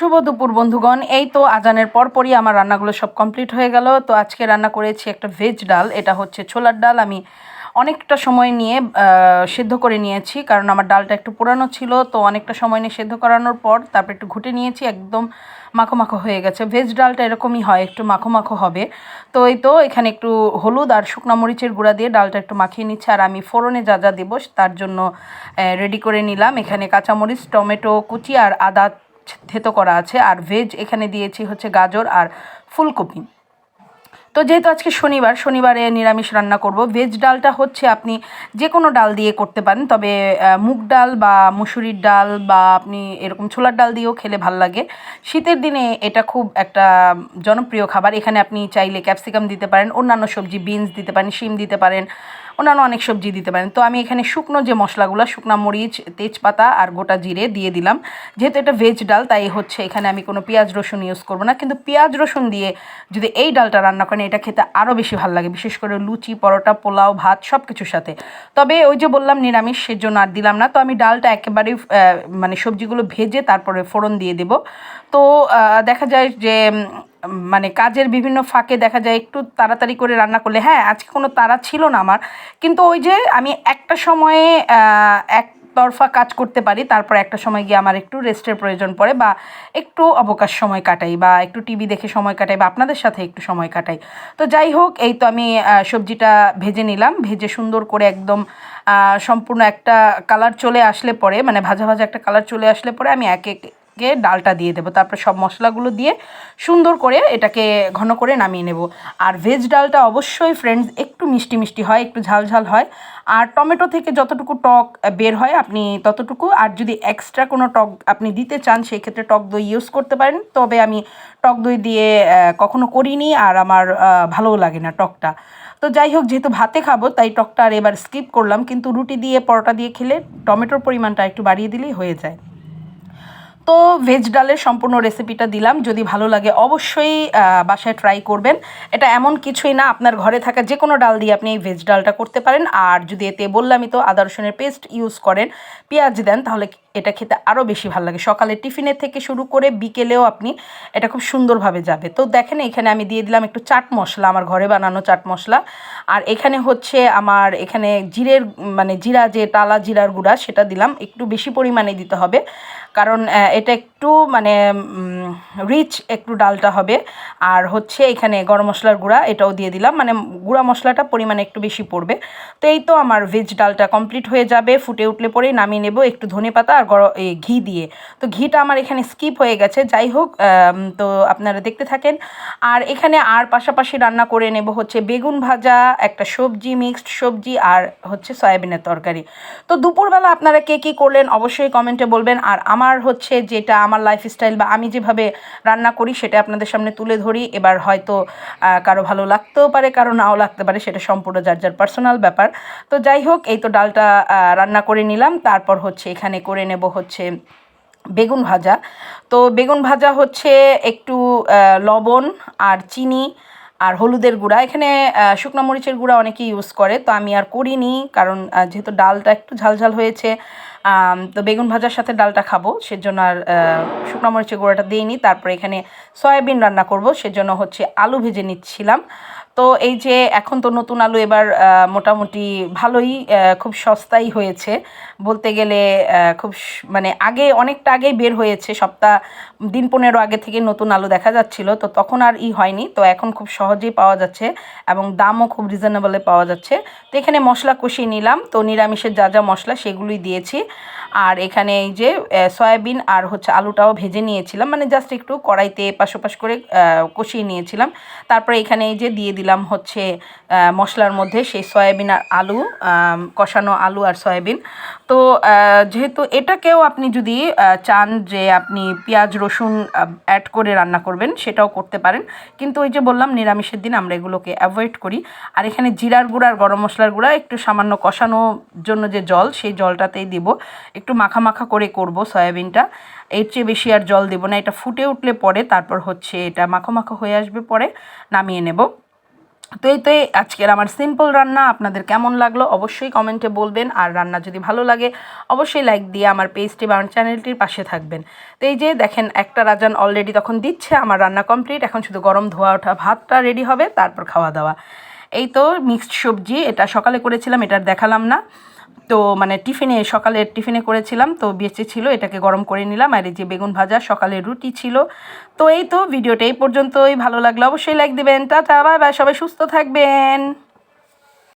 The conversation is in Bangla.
শুভ দুপুর, বন্ধুগণ। এই তো আজানের পরপরই আমার রান্নাগুলো সব কমপ্লিট হয়ে গেল। তো আজকে রান্না করেছি একটা ভেজ ডাল, এটা হচ্ছে ছোলার ডাল। আমি অনেকটা সময় নিয়ে সেদ্ধ করে নিয়েছি, কারণ আমার ডালটা একটু পুরানো ছিল। তো অনেকটা সময় নিয়ে সেদ্ধ করানোর পর তারপর একটু ঘুটে নিয়েছি, একদম মাখো মাখো হয়ে গেছে। ভেজ ডালটা এরকমই হয়, একটু মাখো মাখো হবে। তো এই তো এখানে একটু হলুদ আর শুকনো মরিচের গুঁড়া দিয়ে ডালটা একটু মাখিয়ে নিচ্ছে। আর আমি ফোড়নে যা যা দেবো, তার জন্য রেডি করে নিলাম। এখানে কাঁচামরিচ, টমেটো, কুচি আর আদা থেতো করা আছে, আর ভেজ এখানে দিয়েছি হচ্ছে গাজর আর ফুলকপি। তো যেহেতু আজকে শনিবার, শনিবারে নিরামিষ রান্না করব। ভেজ ডালটা হচ্ছে আপনি যে কোনো ডাল দিয়ে করতে পারেন, তবে মুগ ডাল বা মুসুরির ডাল বা আপনি এরকম ছোলার ডাল দিয়েও খেলে ভালো লাগে। শীতের দিনে এটা খুব একটা জনপ্রিয় খাবার। এখানে আপনি চাইলে ক্যাপসিকাম দিতে পারেন, অন্যান্য সবজি বিনস দিতে পারেন, শিম দিতে পারেন অন্যান্য অনেক সবজি দিতে পারেন। তো আমি এখানে শুকনো যে মশলাগুলো, শুকনো মরিচ, তেজপাতা আর গোটা জিরে দিয়ে দিলাম। যেহেতু এটা ভেজ ডাল, তাই হচ্ছে এখানে আমি কোনো পেঁয়াজ রসুন ইউজ করব না। কিন্তু পেঁয়াজ রসুন দিয়ে যদি এই ডালটা রান্না করেন, এটা খেতে আরও বেশি ভালো লাগে। বিশেষ করে লুচি, পরোটা, পোলাও, ভাত সব কিছুর সাথে। তবে ওই যে বললাম নিরামিষ, সেজন্য আর দিলাম না। তো আমি ডালটা একেবারেই মানে সবজিগুলো ভেজে তারপরে ফোড়ন দিয়ে দেব। তো দেখা যায় যে মানে কাজের বিভিন্ন ফাঁকে দেখা যায়, একটু তাড়াতাড়ি করে রান্না করলে হ্যাঁ আজকে কোনো তাড়া ছিল না আমার। কিন্তু ওই যে আমি একটা সময়ে এক তরফা কাজ করতে পারি, তারপর একটা সময় গিয়ে আমার একটু রেস্টের প্রয়োজন পড়ে বা একটু অবকাশ সময় কাটাই বা একটু টিভি দেখে সময় কাটাই বা আপনাদের সাথে একটু সময় কাটাই। তো যাই হোক, এই তো আমি সবজিটা ভেজে নিলাম, ভেজে সুন্দর করে একদম সম্পূর্ণ একটা কালার চলে আসলে পরে মানে ভাজা ভাজা একটা কালার চলে আসলে পরে আমি এক এক কে ডালটা দিয়ে দেবো। তারপর সব মশলাগুলো দিয়ে সুন্দর করে এটাকে ঘন করে নামিয়ে নেব। আর ভেজ ডালটা অবশ্যই ফ্রেন্ডস একটু মিষ্টি মিষ্টি হয়, একটু ঝাল ঝাল হয়। আর টমেটো থেকে যতটুকু টক বের হয় আপনি ততটুকু। আর যদি এক্সট্রা কোনো টক আপনি দিতে চান সেই ক্ষেত্রে টক দই ইউজ করতে পারেন। তবে আমি টক দই দিয়ে কখনো করিনি আর আমার ভালোও লাগে না টকটা। তো যাই হোক, যেহেতু ভাতে খাব, তাই টকটা আর এবার স্কিপ করলাম। কিন্তু রুটি দিয়ে, পরোটা দিয়ে খেলে টমেটোর পরিমাণটা একটু বাড়িয়ে দিলেই হয়ে যায়। তো ভেজ ডালের সম্পূর্ণ রেসিপিটা দিলাম। যদি ভালো লাগে অবশ্যই বাসায় ট্রাই করবেন। এটা এমন কিছুই না, আপনার ঘরে থাকা যে কোনো ডাল দিয়ে আপনি এই ভেজ ডালটা করতে পারেন। আর যদি এতে বললামই তো আদা রসুনের পেস্ট ইউজ করেন, পেঁয়াজ দেন, তাহলে এটা খেতে আরও বেশি ভালো লাগে। সকালে টিফিনের থেকে শুরু করে বিকেলেও আপনি এটা খুব সুন্দরভাবে যাবে। তো দেখেন এখানে আমি দিয়ে দিলাম একটু চাট মশলা, আমার ঘরে বানানো চাট মশলা। আর এখানে হচ্ছে আমার এখানে জিরের মানে জিরা যে টালা জিরার গুঁড়া সেটা দিলাম। একটু বেশি পরিমাণে দিতে হবে। কারণ এটা একটু মানে রিচ একটু ডালটা হবে। আর হচ্ছে এখানে গরম মশলার গুঁড়া, এটাও দিয়ে দিলাম। মানে গুঁড়া মশলাটা পরিমাণে একটু বেশি পড়বে। তো এই তো আমার ভেজ ডালটা কমপ্লিট হয়ে যাবে। ফুটে উঠলে পরেই নামিয়ে নেব একটু ধনে পাতা আর গর ঘি দিয়ে। তো ঘিটা আমার এখানে স্কিপ হয়ে গেছে। যাই হোক তো আপনারা দেখতে থাকেন। আর এখানে আর পাশাপাশি রান্না করে নেব হচ্ছে বেগুন ভাজা, একটা সবজি মিক্সড সবজি আর হচ্ছে সয়াবিনের তরকারি। তো দুপুরবেলা আপনারা কে কী করলেন অবশ্যই কমেন্টে বলবেন। আর আমার হচ্ছে যেটা আমার লাইফস্টাইল বা আমি যেভাবে রান্না করি সেটা আপনাদের সামনে তুলে ধরি। এবার হয়তো কারও ভালো লাগতেও পারে, কারও নাও লাগতে পারে, সেটা সম্পূর্ণ যার যার পার্সোনাল ব্যাপার। তো যাই হোক, এই তো ডালটা রান্না করে নিলাম। তারপর হচ্ছে এখানে করে নেব হচ্ছে বেগুন ভাজা। তো বেগুন ভাজা হচ্ছে একটু লবণ আর চিনি আর হলুদের গুঁড়া। এখানে শুকনো মরিচের গুঁড়া অনেকেই ইউজ করে। তো আমি আর করিনি, কারণ যেহেতু ডালটা একটু ঝালঝাল হয়েছে তো বেগুন ভাজার সাথে ডালটা খাব, সেজন্য আর শুকনো মরিচের গুঁড়াটা দিইনি তারপরে এখানে সয়াবিন রান্না করব, সেজন্য হচ্ছে আলু ভেজে নিচ্ছিলাম। তো এই যে এখন তো নতুন আলু এবার মোটামুটি ভালোই খুব সস্তাই হয়েছে। বলতে গেলে খুব মানে আগে, অনেকটা আগেই বের হয়েছে। সপ্তাহ, দিন পনেরো আগে থেকে নতুন আলু দেখা যাচ্ছিল, তো তখন আর ই হয়নি। তো এখন খুব সহজেই পাওয়া যাচ্ছে এবং দামও খুব রিজনেবলে পাওয়া যাচ্ছে। তো এখানে মশলা কষিয়ে নিলাম। তো নিরামিষের যা যা মশলা সেগুলোই দিয়েছি। আর এখানে এই যে সয়াবিন আর হচ্ছে আলুটাও ভেজে নিয়েছিলাম। মানে জাস্ট একটু কড়াইতে পাশোপাশ করে কষিয়ে নিয়েছিলাম। তারপরে এখানে এই যে দিয়ে দিলাম হচ্ছে মশলার মধ্যে সেই সয়াবিন আর আলু কষানো আলু আর সয়াবিন। তো যেহেতু এটাকেও আপনি যদি চান যে আপনি পেঁয়াজ, রসুন অ্যাড করে রান্না করবেন, সেটাও করতে পারেন। কিন্তু ওই যে বললাম, নিরামিষের দিন আমরা এগুলোকে অ্যাভয়েড করি। আর এখানে জিরার গুঁড়া আর গরম মশলার গুঁড়া, একটু সামান্য কষানোর জন্য যে জল, সেই জলটাতেই দিব। একটু মাখা মাখা করে করব সয়াবিনটা। এর চেয়ে বেশি আর জল দেবো না। এটা ফুটে উঠলে পরে, তারপর হচ্ছে এটা মাখো মাখো হয়ে আসবে পরে, নামিয়ে নেব। তো এই তো আজকের আমার সিম্পল রান্না, আপনাদের কেমন লাগল অবশ্যই কমেন্টে বলবেন। আর রান্না যদি ভালো লাগে, অবশ্যই লাইক দিয়ে আমার পেজটি বা আমার চ্যানেলটির পাশে থাকবেন। তো এই যে দেখেন, একটা রাজান অলরেডি তখন দিচ্ছে, আমার রান্না কমপ্লিট এখন শুধু গরম ধোয়া ওঠা ভাতটা রেডি হবে, তারপর খাওয়া দাওয়া। এই তো মিক্সড সবজি, এটা সকালে করেছিলাম এটার দেখালাম না। তো মানে টিফিনে সকালের টিফিনে করেছিলাম, তো বেঁচে ছিল, এটাকে গরম করে নিলাম, আর এই যে বেগুন ভাজা সকালের রুটি ছিল। তো এই তো, ভিডিওটা এই পর্যন্তই, ভালো লাগল অবশ্যই লাইক দিবেন, টাটা বাই বাই সবাই সুস্থ থাকবেন।